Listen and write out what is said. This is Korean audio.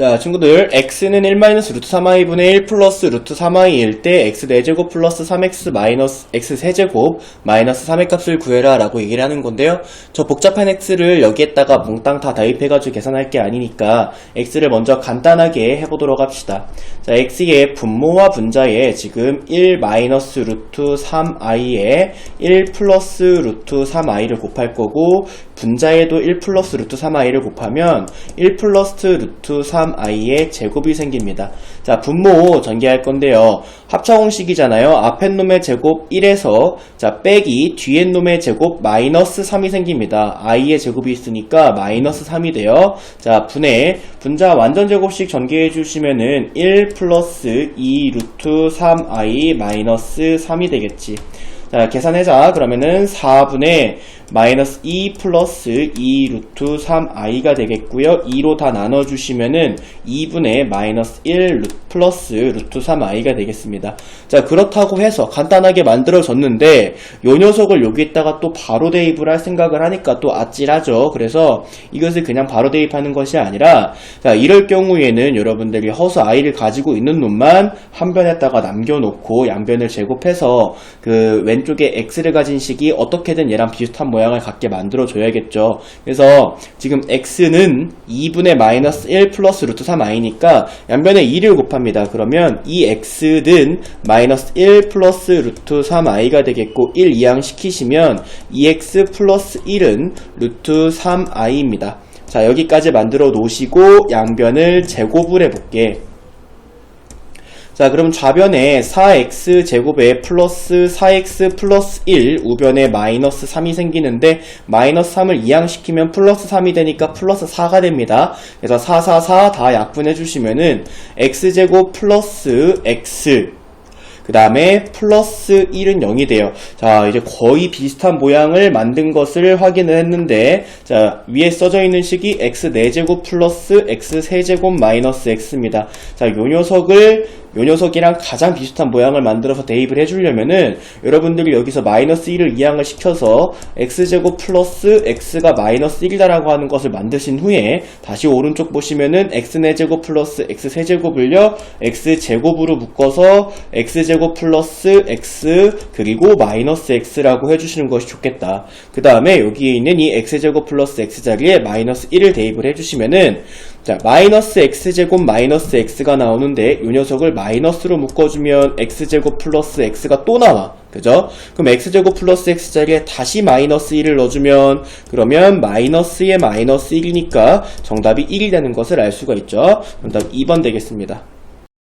자, 친구들, x는 1 마이너스 루트 3i분의 1 플러스 루트 3i일 때 x 4제곱 플러스 3x 마이너스 x 세제곱 마이너스 3의 값을 구해라 라고 얘기를 하는 건데요. 저 복잡한 x를 여기에다가 몽땅 다 대입해가지고 계산할 게 아니니까 x를 먼저 간단하게 해보도록 합시다. 자, x의 분모와 분자에 지금 1 마이너스 루트 3i에 1 플러스 루트 3i를 곱할 거고 분자에도 1 플러스 루트 3i를 곱하면 1 플러스 루트 3i의 제곱이 생깁니다. 자, 분모 전개할 건데요. 합차공식이잖아요. 앞에 놈의 제곱 1에서 자, 빼기 뒤에 놈의 제곱 마이너스 3이 생깁니다. i의 제곱이 있으니까 마이너스 3이 돼요. 자, 분해 분자 완전 제곱식 전개해 주시면은 1 플러스 2 루트 3i 마이너스 3이 되겠지. 자, 계산해자. 그러면은 4분의 마이너스 2 플러스 2 루트 3i가 되겠고요. 2로 다 나눠주시면은 2분의 마이너스 1 루트 플러스 루트 3i가 되겠습니다. 자, 그렇다고 해서 간단하게 만들어졌는데 요 녀석을 여기에다가 또 바로 대입을 할 생각을 하니까 또 아찔하죠. 그래서 이것을 그냥 바로 대입하는 것이 아니라 자, 이럴 경우에는 여러분들이 허수 i를 가지고 있는 놈만 한 변에다가 남겨놓고 양변을 제곱해서 그왼 쪽에 x를 가진 식이 어떻게든 얘랑 비슷한 모양을 갖게 만들어 줘야겠죠. 그래서 지금 x는 2분의 마이너스 1 플러스 루트 3i니까 양변에 2를 곱합니다. 그러면 이 x는 마이너스 1 플러스 루트 3i가 되겠고 1 이항 시키시면 2x 플러스 1은 루트 3i입니다. 자 여기까지 만들어 놓으시고 양변을 제곱을 해볼게. 자, 그럼 좌변에 4x 제곱에 플러스 4x 플러스 1 우변에 마이너스 3이 생기는데 마이너스 3을 이항시키면 플러스 3이 되니까 플러스 4가 됩니다. 그래서 4, 4, 4 다 약분해 주시면은 x제곱 플러스 x 그 다음에 플러스 1은 0이 돼요. 자, 이제 거의 비슷한 모양을 만든 것을 확인을 했는데, 자, 위에 써져 있는 식이 x 4제곱 플러스 x 세제곱 마이너스 x입니다. 자, 요 녀석을 요 녀석이랑 가장 비슷한 모양을 만들어서 대입을 해주려면은 여러분들이 여기서 마이너스 1을 이항을 시켜서 x제곱 플러스 x가 마이너스 1이다라고 하는 것을 만드신 후에 다시 오른쪽 보시면은 x 4제곱 플러스 x 세제곱을요 x제곱으로 묶어서 x제곱 플러스 x 그리고 마이너스 x라고 해주시는 것이 좋겠다. 그 다음에 여기에 있는 이 x제곱 플러스 x 자리에 마이너스 1을 대입을 해주시면은 자, 마이너스 x제곱 마이너스 x가 나오는데 이 녀석을 마이너스로 묶어주면 x제곱 플러스 x가 또 나와. 그죠? 그럼 x제곱 플러스 x 자리에 다시 마이너스 1을 넣어주면 그러면 마이너스의 마이너스 1이니까 정답이 1이 되는 것을 알 수가 있죠. 정답 2번 되겠습니다.